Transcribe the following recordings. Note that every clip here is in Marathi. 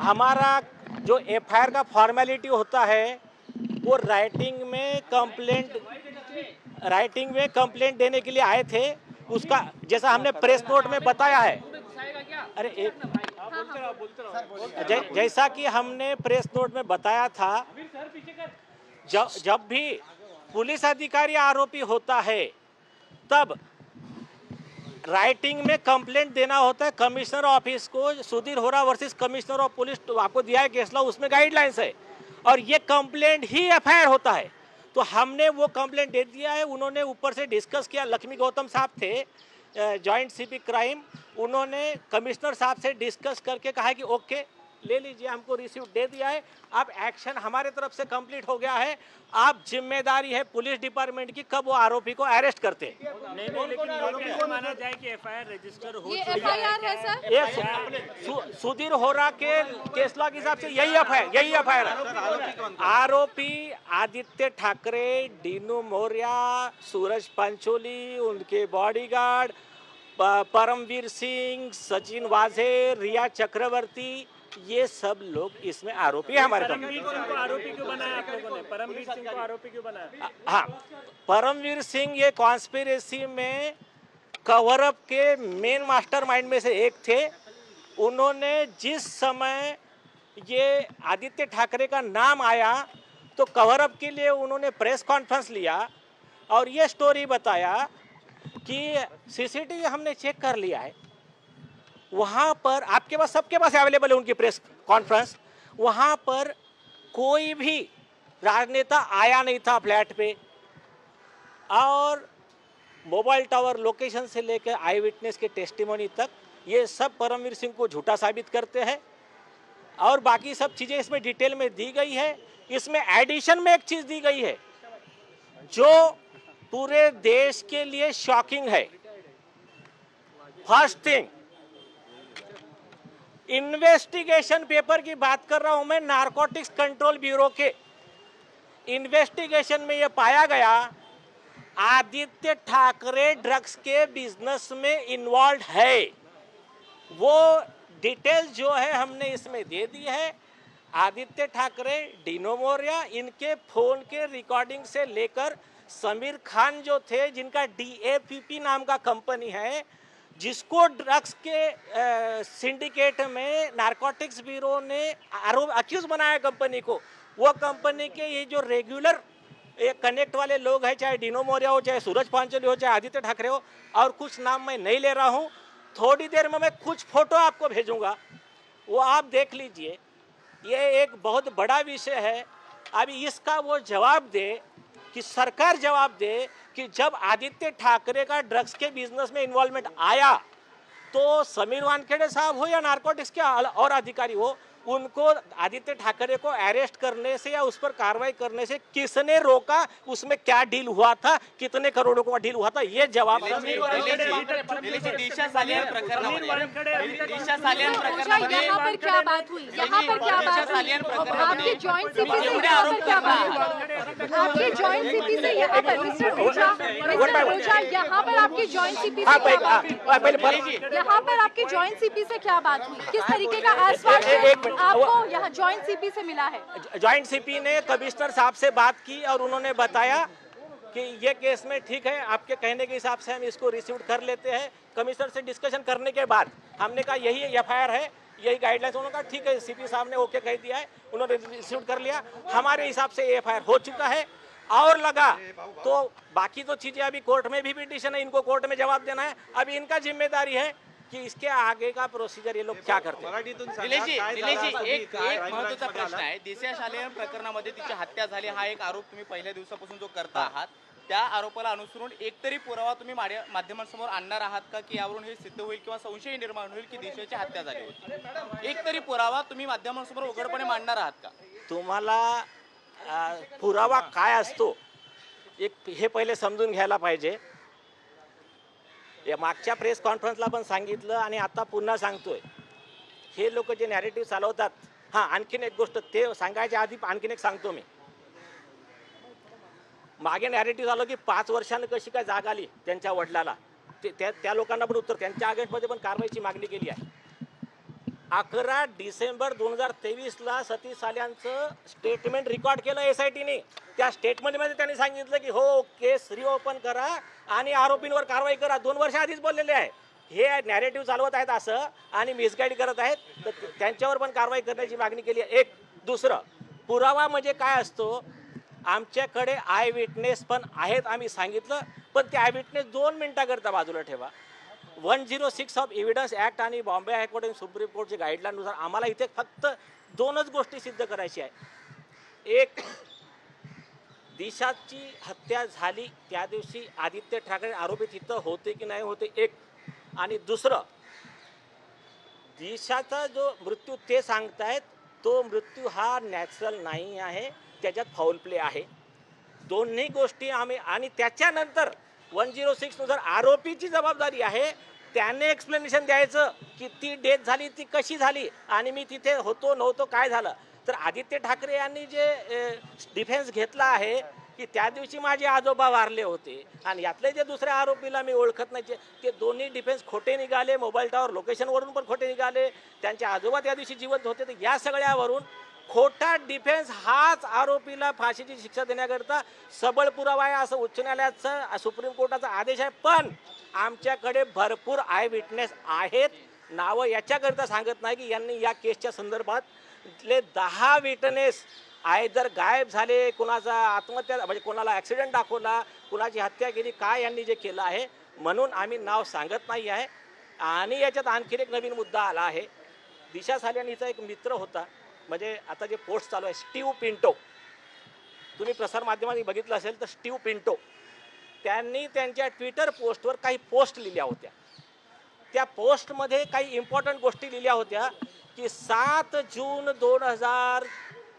हमारा जो एफआईआर का फॉर्मेलिटी होता है, वो राइटिंग में कंप्लेंट राइटिंग में कंप्लेंट देने के लिए आए थे। उसका, जैसा हमने प्रेस नोट में बताया है। अरे एक जैसा कि हमने प्रेस नोट में बताया था जब भी पुलिस अधिकारी आरोपी होता है, तब राइटिंग में कंप्लेंट देना होता है, कमिश्नर ऑफ़िस को, सुधीर होरा वर्सेस कमिश्नर ऑफ़ पुलिस तो आपको दिया है केस लॉ उसमें गाइडलाइंस है। और ये कंप्लेंट ही एफआईआर होता है। तो हमने वो कंप्लेंट दे दिया है, उन्होंने ऊपर से डिस्कस किया, लक्ष्मी गौतम साहब थे जॉइंट सीपी क्राइम उन्होंने कमिश्नर साहब से डिस्कस करके कहा कि ओके ले लीजिए हमको रिसीव दे दिया है। अब एक्शन हमारे तरफ़ से कंप्लीट हो गया है। आप ज़िम्मेदारी है पुलिस डिपार्टमेंट की कब वो आरोपी को अरेस्ट करते हैं? नहीं नहीं लेकिन ये कैसे माना जाए कि एफआईआर रजिस्टर हो चुकी है। सर। सुधीर होरा के केस लॉ के हिसाब से यही एफ़ है यही एफ़ है आरोपी आदित्य ठाकरे डीनू मौर्या सूरज पंचोली उनके बॉडीगार्ड परमवीर सिंह सचिन वाझे रिया चक्रवर्ती ये सब लोग इसमें आरोपी है हमारे परमवीर सिंह को आरोपी क्यों बनाया आप लोगों ने? परमवीर सिंह को आरोपी क्यों बनाया? हाँ परमवीर सिंह ये कॉन्स्पिरेसी में कवर अप के मेन मास्टरमाइंड में से एक थे। उन्होंने जिस समय ये आदित्य ठाकरे का नाम आया तो कवर अप के लिए उन्होंने प्रेस कॉन्फ्रेंस लिया और ये स्टोरी बताया कि सीसीटीवी हमने चेक कर लिया है। वहाँ पर आपके पास, सबके पास अवेलेबल है उनकी प्रेस कॉन्फ्रेंस वहाँ पर कोई भी राजनेता आया नहीं था फ्लैट पे। और मोबाइल टावर लोकेशन से लेकर आई विटनेस के टेस्टिमोनी तक, ये सब परमवीर सिंह को झूठा साबित करते हैं। और बाकी सब चीज़ें इसमें डिटेल में दी गई है। इसमें एडिशन में एक चीज़ दी गई है, जो पूरे देश के लिए शॉकिंग है। फ़र्स्ट थिंग इन्वेस्टिगेशन पेपर की बात कर रहा हूँ मैं, नारकोटिक्स कंट्रोल ब्यूरो के। इन्वेस्टिगेशन में यह पाया गया, आदित्य ठाकरे ड्रग्स के बिज़नेस में इन्वॉल्व है। वो डिटेल जो है हमने इसमें दे दी है। आदित्य ठाकरे, डिनो मौर्य, इनके फ़ोन के रिकॉर्डिंग से लेकर समीर खान जो थे, जिनका डीएपीपी नाम का कंपनी है जिसको ड्रग्स के सिंडिकेट में नारकोटिक्स ब्यूरो ने आरोप अक्यूज बनाया कंपनी को। वो कंपनी के ये जो रेगुलर ये कनेक्ट वाले लोग हैं, चाहे डिनो मौर्य हो, चाहे सूरज पांचोली हो, चाहे आदित्य ठाकरे हो, और कुछ नाम मैं नहीं ले रहा हूँ, थोड़ी देर में मैं कुछ फ़ोटो आपको भेजूँगा। वो आप देख लीजिए, ये एक बहुत बड़ा विषय है। अभी इसका वो जवाब दे कि सरकार जवाब दे कि जब आदित्य ठाकरे का ड्रग्स के बिज़नेस में इन्वॉल्वमेंट आया तो समीर वानखेड़े साहब हो या नारकोटिक्स के और अधिकारी हो उनको आदित्य ठाकरे को अरेस्ट करने से या उस पर कार्रवाई करने से किसने रोका उसमें क्या डील हुआ था कितने करोड़ों का डील हुआ था ये जवाब यहाँ पर क्या बात हुई यहाँ पर क्या बात हुई आपके जॉइंट सीपी से यहाँ पर क्या बात हुई आपके जॉइंट सीपी से यहाँ पर मिस्टर पूछा मिस्टर पूछा यहाँ पर आपके जॉइंट सीपी हाँ से क्या बात हुई हाँ, पहले पहले- यहाँ पर आपके जॉइंट सीपी से क्या बात हुई किस तरीके का मिनट, आपको यहाँ जॉइंट सीपी से मिला है। ज्वाइंट सीपी ने कमिश्नर साहब से बात की और उन्होंने बताया कि ये केस में ठीक है आपके कहने के हिसाब से हम इसको रिसीव कर लेते हैं। कमिश्नर से डिस्कशन करने के बाद हमने कहा यही एफआईआर है यही गाइडलाइंस उन्होंने कहा ठीक है सीपी साहब ने ओके कह दिया है उन्होंने रिसीव कर लिया। हमारे हिसाब से एफआईआर हो चुका है। और लगा तो बाकी तो चीज़ें अभी कोर्ट में भी पिटिशन है इनको कोर्ट में जवाब देना है। अभी इनका ज़िम्मेदारी है कि इसके आगे का प्रोसीजर ये लोग क्या करते हैं? निलेशजी निलेशजी एक एक महत्त्वाचा प्रश्न आहे. दिशा शालेय प्रकरणामध्ये तिची हत्या झाली. हा एक आरोप तुम्ही पहिल्या दिवसापासून जो करता आहात त्या आरोपाला अनुसरून एकतरी पुरावा तुम्ही माड्या- माध्यमांसमोर आणणार आहात का? की यावरून हे सिद्ध होईल किंवा संशय निर्माण होईल की दिशेची हत्या झाली होती? एकतरी पुरावा तुम्ही माध्यमांसमोर उघडपणे मांडणार आहात का? तुम्हाला पुरावा काय असतो? एक हे पहिले समजून घ्यायला पाहिजे. या मागच्या प्रेस कॉन्फरन्सला पण सांगितलं आणि आता पुन्हा सांगतोय. हे लोक जे नॅरेटिव्ह चालवतात हां आणखीन एक गोष्ट ते सांगायच्या आधी आणखीन एक सांगतो मी. मागे नॅरेटिव्ह झालं की पाच वर्षानं कशी काय जाग आली त्यांच्या वडिलाला. ते त्या त्या लोकांना पण उत्तर त्यांच्या अगेन्स्टमध्ये पण कारवाईची मागणी केली आहे. अकरा डिसेंबर दोन हजार तेवीसला सतीश साल्यांचं स्टेटमेंट रेकॉर्ड केलं एस आय टीने त्या स्टेटमेंटमध्ये त्यांनी सांगितलं की हो केस रिओपन करा आणि आरोपींवर कारवाई करा. दोन वर्ष आधीच बोललेले आहे. हे नॅरेटिव्ह चालवत आहेत असं आणि मिसगाईड करत आहेत. तर त्यांच्यावर पण कारवाई करण्याची मागणी केली आहे. एक दुसरं पुरावा म्हणजे काय असतो? आमच्याकडे आय विटनेस पण आहेत आम्ही सांगितलं. पण ते आय विटनेस दोन मिनटाकरता बाजूला ठेवा. One zero six of evidence act आणि बॉम्बे हायकोर्ट आणि सुप्रीम कोर्टच्या गाईडलाईननुसार आम्हाला इथे फक्त दोनच गोष्टी सिद्ध करायची आहे. एक दिशाची हत्या झाली त्या दिवशी आदित्य ठाकरे आरोपी तिथं होते की नाही होते एक. आणि दुसरं दिशाचा जो मृत्यू ते सांगतायत तो मृत्यू हा नॅचरल नाही आहे त्याच्यात फाऊल प्ले आहे. दोन्ही गोष्टी आम्ही आणि त्याच्यानंतर वन झिरो सिक्सनुसार आरोपीची जबाबदारी आहे. त्याने एक्सप्लेनेशन द्यायचं की ती डेथ झाली ती कशी झाली आणि मी तिथे होतो नव्हतो काय झालं. तर आदित्य ठाकरे यांनी जे डिफेन्स घेतला आहे की त्या दिवशी माझे आजोबा वारले होते. आणि यातले जे दुसऱ्या आरोपीला मी ओळखत नाही ते दोन्ही डिफेन्स खोटे निघाले मोबाईल टावर लोकेशनवरून पण खोटे निघाले. त्यांचे आजोबा त्या दिवशी जिवंत होते. तर या सगळ्यावरून खोटा डिफेन्स हाच आरोपीला फाशीची शिक्षा देण्याकरता सबळ पुरावा आहे असं उच्च न्यायालयाचं सुप्रीम कोर्टाचा आदेश आहे. पण आमच्याकडे भरपूर आय विटनेस आहेत. नावं याच्याकरिता सांगत नाही की यांनी या केसच्या संदर्भातले दहा विटनेस आहे जर गायब झाले कुणाचा आत्महत्या म्हणजे कोणाला ॲक्सिडेंट दाखवला कुणाची हत्या केली काय यांनी जे केलं आहे म्हणून आम्ही नाव सांगत नाही आहे. आणि याच्यात आणखीन एक नवीन मुद्दा आला आहे. दिशा सालियानीचा एक मित्र होता. म्हणजे आता जे पोस्ट चालू आहे स्टीव पिंटो तुम्ही प्रसारमाध्यमांनी बघितलं असेल तर स्टीव पिंटो त्यांनी त्यांच्या ट्विटर पोस्टवर काही पोस्ट लिहिल्या होत्या. त्या पोस्टमध्ये काही इम्पॉर्टंट गोष्टी लिहिल्या होत्या की सात जून दोन हजार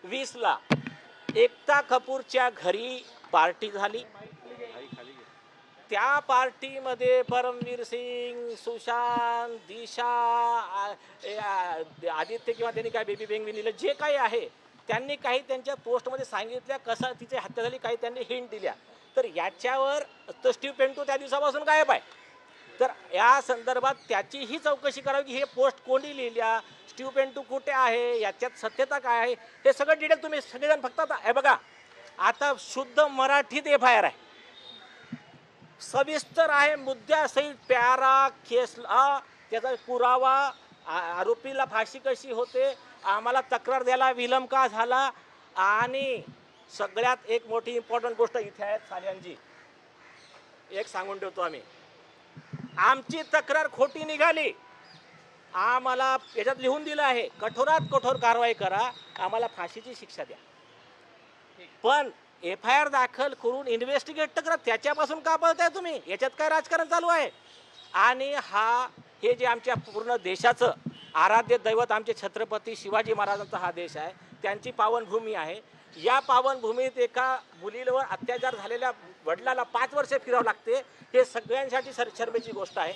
वीसला एकता कपूरच्या घरी पार्टी झाली. त्या पार्टीमध्ये परमवीर सिंग सुशांत दिशा आदित्य किंवा त्यांनी काय बेबी बेंग लिहिलं जे काही आहे त्यांनी काही त्यांच्या पोस्टमध्ये सांगितल्या कसं तिची हत्या झाली काही त्यांनी हिंट दिल्या. तर याच्यावर तो स्टीव पेंटू त्या दिवसापासून गायब आहे. तर या संदर्भात त्याचीही चौकशी करावी की हे पोस्ट कोणी लिहिल्या स्टीव पेंटू कुठे आहे याच्यात सत्यता काय आहे हे सगळं डिटेल तुम्ही सगळेजण फक्त आता हे बघा आता शुद्ध मराठीत एफ आय आर आहे. सविस्तर आहे मुद्द्यासहित प्यारा केसला त्याचा पुरावा आ- आरोपीला फाशी कशी होते आम्हाला तक्रार द्यायला विलंब का झाला आणि सगळ्यात एक मोठी इम्पॉर्टंट गोष्ट इथे आहे साल्यांजी. एक सांगून ठेवतो आम्ही. आमची तक्रार खोटी निघाली. आम्हाला याच्यात लिहून दिलं आहे कठोरात कठोर कारवाई करा आम्हाला फाशीची शिक्षा द्या. पण एफ आय आर दाखल करून इन्व्हेस्टिगेट तर करा. त्याच्यापासून का पळताय तुम्ही? याच्यात काय राजकारण चालू आहे? आणि हा हे जे आमच्या पूर्ण देशाचं आराध्य दैवत आमचे छत्रपती शिवाजी महाराजांचा हा देश आहे. त्यांची पावनभूमी आहे. या पावनभूमीत एका मुलीवर अत्याचार झालेल्या वडिलाला पाच वर्ष फिरावं लागते. हे सगळ्यांसाठी सर शर्मेची गोष्ट आहे.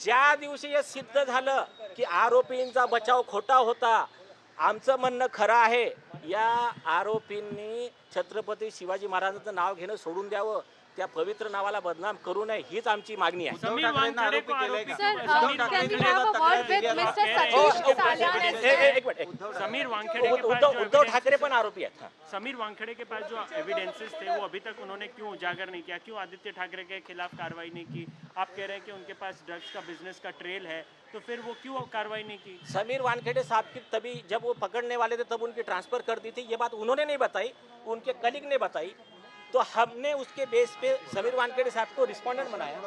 ज्या दिवशी हे सिद्ध झालं की आरोपींचा बचाव खोटा होता आमचं म्हणणं खरं आहे. या आरोपींनी छत्रपती शिवाजी महाराजांचं नाव घेणं सोडून द्यावं त्या पवित्र नावाला बदनाम करू नये हीच आमची मागणी आहे. उद्धव जो उद्धव evidence- ठाकरे पण आरोपी आहेत. समीर वानखेड़े के पास जो एविडेंसेस थे. वो अभी तक उन्होंने क्यों उजागर नहीं किया? क्यों आदित्य ठाकरे के खिलाफ कार्रवाई नहीं की? आप कह रहे हैं कि उनके पास ड्रग्स का बिजनेस का ट्रेल है तो फिर वो क्यों कार्रवाई नहीं की? समीर वानखेड़े साहब की तभी जब वो पकड़ने वाले थे तब उनकी ट्रांसफ़र कर दी थी। ये बात उन्होंने नहीं बताई उनके कलीग ने बताई। तो हमने उसके बेस पे समीर वानखेड़े साहब को रिस्पोंडेंट बनाया।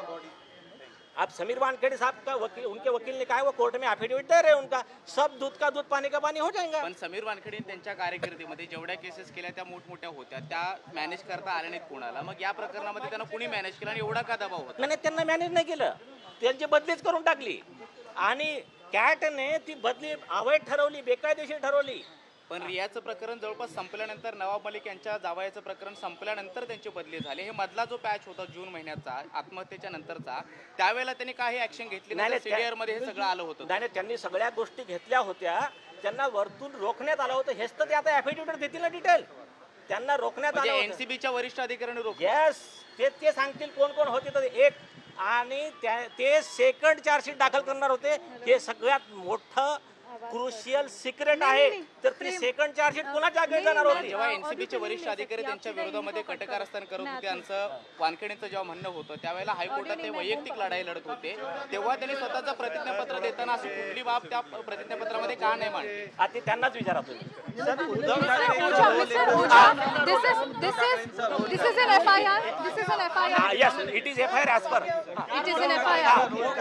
अब समीर वानखेड़े साहब का वकील उनके वकील ने कहा है वो कोर्ट में एफिडेविट दे रहे हैं उनका। सब दूध का दूध पानी का पानी हो जाएगा। पण समीर वानखेडे त्यांच्या कारकिर्दीमध्ये जेवढ्या केसेस केल्या त्या मोठमोठ्या होत्या. त्या मॅनेज करता आल्या नाहीत कोणाला. मग या प्रकरणामध्ये त्यांना कुणी मॅनेज केला आणि एवढा का दबाव होता? नाही, त्यांना मॅनेज नाही केलं. त्यांची बदलीच करून टाकली. आणि कॅटने ती बदली अवैध ठरवली बेकायदेशीर ठरवली. पण रियाचं प्रकरण जवळपास संपल्यानंतर नवाब मलिक यांच्या जावयाचं प्रकरण संपल्यानंतर त्यांचे बदली झाले. हे मधला जो पॅच होता जून महिन्याचा आत्महत्येच्या नंतरचा त्यावेळेला त्यांनी काही ऍक्शन घेतली नाही, सीडीआरमध्ये हे सगळं आलं होतं. नाही त्यांनी सगळ्या गोष्टी घेतल्या होत्या. त्यांना वरतून रोखण्यात आलं होतं. हेच तर ते आता ॲफिडेविट देतील ना डिटेल त्यांना रोखण्यात म्हणजे आलं एनसीबीच्या वरिष्ठ अधिकाऱ्यांनी रोखलं. येस ते ते सांगतील कोण कोण होते तर एक आणि त्या ते सेकंड चार्जशीट दाखल करणार होते. हे सगळ्यात मोठं क्रुशियल सिक्रेट आहे. तर ती सेकंड चार्जशीट पुन्हा जागे जाणार होती? जेव्हा एनसीबीचे वरिष्ठ अधिकारी त्यांच्या विरोधामध्ये कटकारस्थान करत होते त्यांचं वानखेडेंचं जेव्हा म्हणणं होतं त्यावेळेला हायकोर्टात ते वैयक्तिक लढाई लढत होते. तेव्हा त्यांनी स्वतःचं प्रतिज्ञापत्र देताना अशी कुठली बाब त्या प्रतिज्ञापत्रामध्ये का नाही मांडली? आता त्यांनाच विचारा तुम्ही.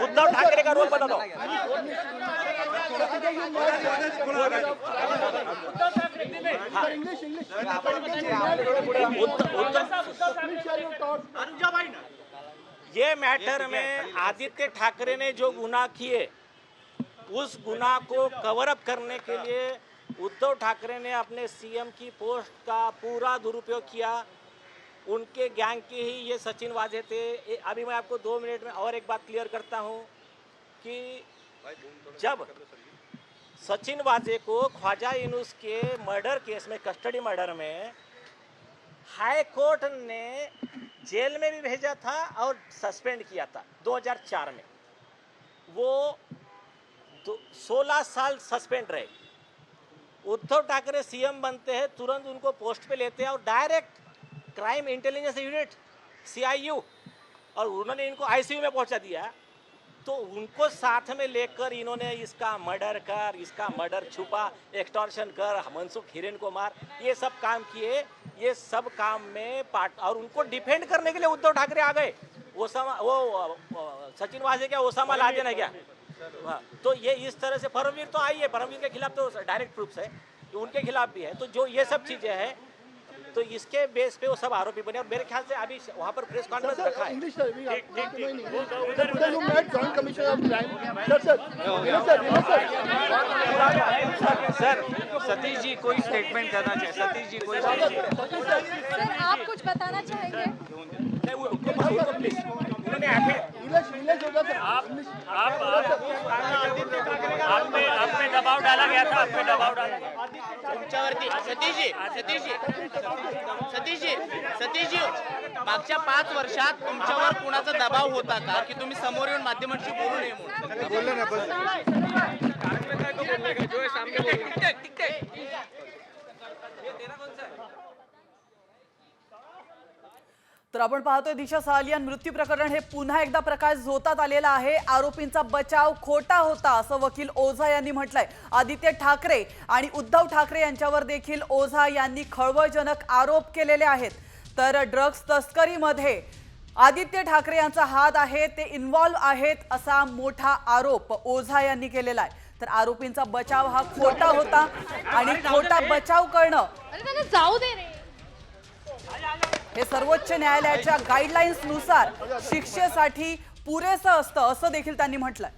उद्धव ठाकरे का रोल दो ये मैटर में आदित्य ठाकरे ने जो गुनाह किए, उस गुनाह को कवर अप करने के लिए उद्धव ठाकरे ने अपने सीएम की पोस्ट का पूरा दुरुपयोग किया। उनके गैंग के ही ये सचिन वाजे थे। अभी मैं आपको दो मिनट में और एक बात क्लियर करता हूँ कि जब सचिन वाजे को ख्वाजा यूनुस के मर्डर केस में, कस्टडी मर्डर में हाई कोर्ट ने जेल में भी भेजा था और सस्पेंड किया था 2004 में। वो दो- 16 साल सस्पेंड रहे। उद्धव ठाकरे सीएम बनते हैं, तुरंत उनको पोस्ट पे लेते हैं और direct crime intelligence unit, CIU, और उन्होंने इनको आईसीयू में पहुँचा दिया। तो उनको साथ में लेकर इन्होंने इसका मर्डर कर इसका मर्डर छुपा एक्सटॉर्शन कर मनसुख हिरेन को मार ये सब काम किए। ये सब काम में पार्ट और उनको डिफेंड करने के लिए उद्धव ठाकरे आ गए। ओसामा वो सचिन वाजे क्या ओसामा लादेन है क्या? हाँ, तो ये इस तरह से परमवीर तो आई है परमवीर के खिलाफ तो डायरेक्ट प्रूफ है उनके खिलाफ भी है। तो जो ये सब चीज़ें हैं तो इसके बेस पे वो सब आरोपी बने और मेरे ख्याल से अभी वहाँ पर प्रेस कॉन्फ्रेंस रखा है सर सतीश जी कोई स्टेटमेंट करना चाहिए सतीश जी कोई आप कुछ बताना चाहेंगे आप पे आप पे दबाव डाला गया था आप पे दबाव डाला गया तुमच्यावरती. सतीशजी सतीशजी सतीशजी सतीशजी मागच्या पाच वर्षात तुमच्यावर कुणाचा दबाव होता का? की तुम्ही समोर येऊन माध्यमांशी बोलू नये म्हणून? तर आपण पाहतोय दिशा सालियान मृत्यू प्रकरण हे पुन्हा एकदा प्रकाश झोतात आलेला आहे. आरोपींचा बचाव खोटा होता असं वकील ओझा यांनी म्हटलंय. आदित्य ठाकरे आणि उद्धव ठाकरे यांच्यावर देखील ओझा यांनी खळबळजनक आरोप केलेले आहेत. तर ड्रग्ज तस्करीमध्ये आदित्य ठाकरे यांचा हात आहे ते इन्व्हॉल्व्ह आहेत असा मोठा आरोप ओझा यांनी केलेला आहे. तर आरोपींचा बचाव हा खोटा होता आणि खोटा बचाव करणं जाऊ दे रे. हे सर्वोच्च न्यायालयाच्या गाईडलाईन्सनुसार शिक्षेसाठी पुरेसं असतं असं देखील त्यांनी म्हटलंय.